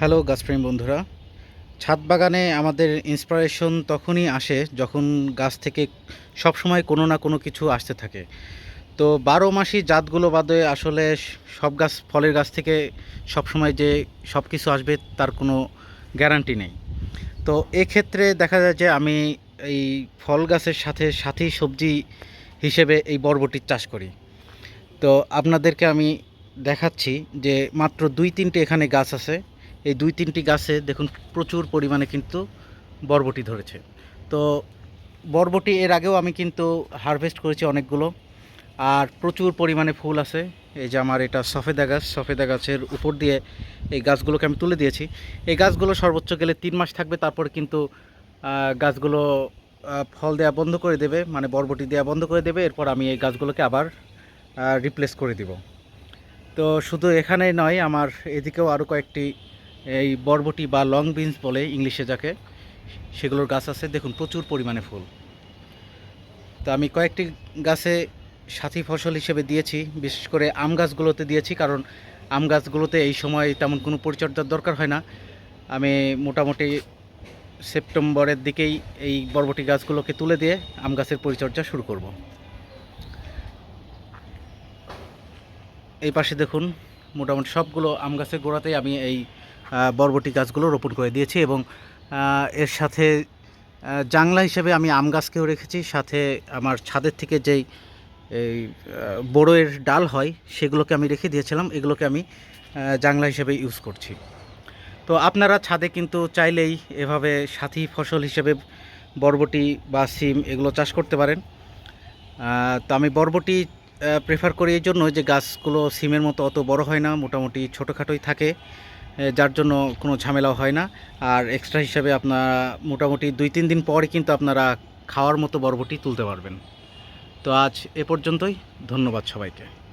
Hello গাছপ্রেম বন্ধুরা। ছাদ বাগানে আমাদের ইন্সপিরেশন তখনই আসে যখন গাছ থেকে সবসময় কোনো না কোনো কিছু আসতে থাকে। তো বারো মাসি জাতগুলো বাদে আসলে সব গাছ ফলের গাছ থেকে সবসময় যে সব কিছু আসবে তার কোনো গ্যারান্টি নেই। তো এক্ষেত্রে দেখা যায় যে আমি এই ফল গাছের সাথে সাথী সবজি হিসেবে এই বরবটির চাষ করি। তো আপনাদেরকে আমি দেখাচ্ছি যে মাত্র দুই তিনটে এখানে গাছ আছে। এই দুই তিনটি গাছে দেখুন প্রচুর পরিমাণে কিন্তু বরবটি ধরেছে। তো বরবটি এর আগেও আমি কিন্তু হারভেস্ট করেছি অনেকগুলো আর প্রচুর পরিমাণে ফুল আছে। এই যে আমার এটা সফেদা গাছ, সফেদা গাছের উপর দিয়ে এই গাছগুলোকে আমি তুলে দিয়েছি। এই গাছগুলো সর্বোচ্চ গেলে তিন মাস থাকবে, তারপর কিন্তু গাছগুলো ফল দেওয়া বন্ধ করে দেবে মানে বরবটি দেওয়া বন্ধ করে দেবে, এরপর আমি এই গাছগুলোকে আবার রিপ্লেস করে দিব। তো শুধু এখানেই নয়, আমার এদিকেও আরও কয়েকটি এই বরবটি বা লং বিনস বলে ইংলিশে যাকে, সেগুলোর গাছ আছে, দেখুন প্রচুর পরিমাণে ফুল। তো আমি কয়েকটি গাছে সাথী ফসল হিসেবে দিয়েছি, বিশেষ করে আম গাছগুলোতে দিয়েছি, কারণ আম গাছগুলোতে এই সময় তেমন কোনো পরিচর্যার দরকার হয় না। আমি মোটামুটি সেপ্টেম্বরের দিকেই এই বরবটি গাছগুলোকে তুলে দিয়ে আম গাছের পরিচর্যা শুরু করব। এই পাশে দেখুন, মোটামুটি সবগুলো আম গাছের গোড়াতেই আমি এই বরবটি গাছগুলো রোপণ করে দিয়েছি এবং এর সাথে জাংলা হিসেবে আমি আম গাছকেও রেখেছি। সাথে আমার ছাদের থেকে যেই, এই বড়োয়ের ডাল হয়, সেগুলোকে আমি রেখে দিয়েছিলাম। এগুলোকে আমি জাংলা হিসেবে ইউজ করছি। তো আপনারা ছাদে কিন্তু চাইলেই এভাবে সাথী ফসল হিসেবে বরবটি বা সিম এগুলো চাষ করতে পারেন। তো আমি বরবটি প্রেফার করি এই জন্য যে গাছগুলো সিমের মতো অত বড় হয় না, মোটামুটি ছোটোখাটোই থাকে। যার জন্য কোনো ঝামেলাও হয় না। আর এক্সট্রা হিসাবে আপনারা মোটামুটি দুই, তিন দিন পরে কিন্তু আপনারা খাওয়ার মতো বরবটি তুলতে পারবেন। তো আজ এ পর্যন্তই। ধন্যবাদ সবাইকে।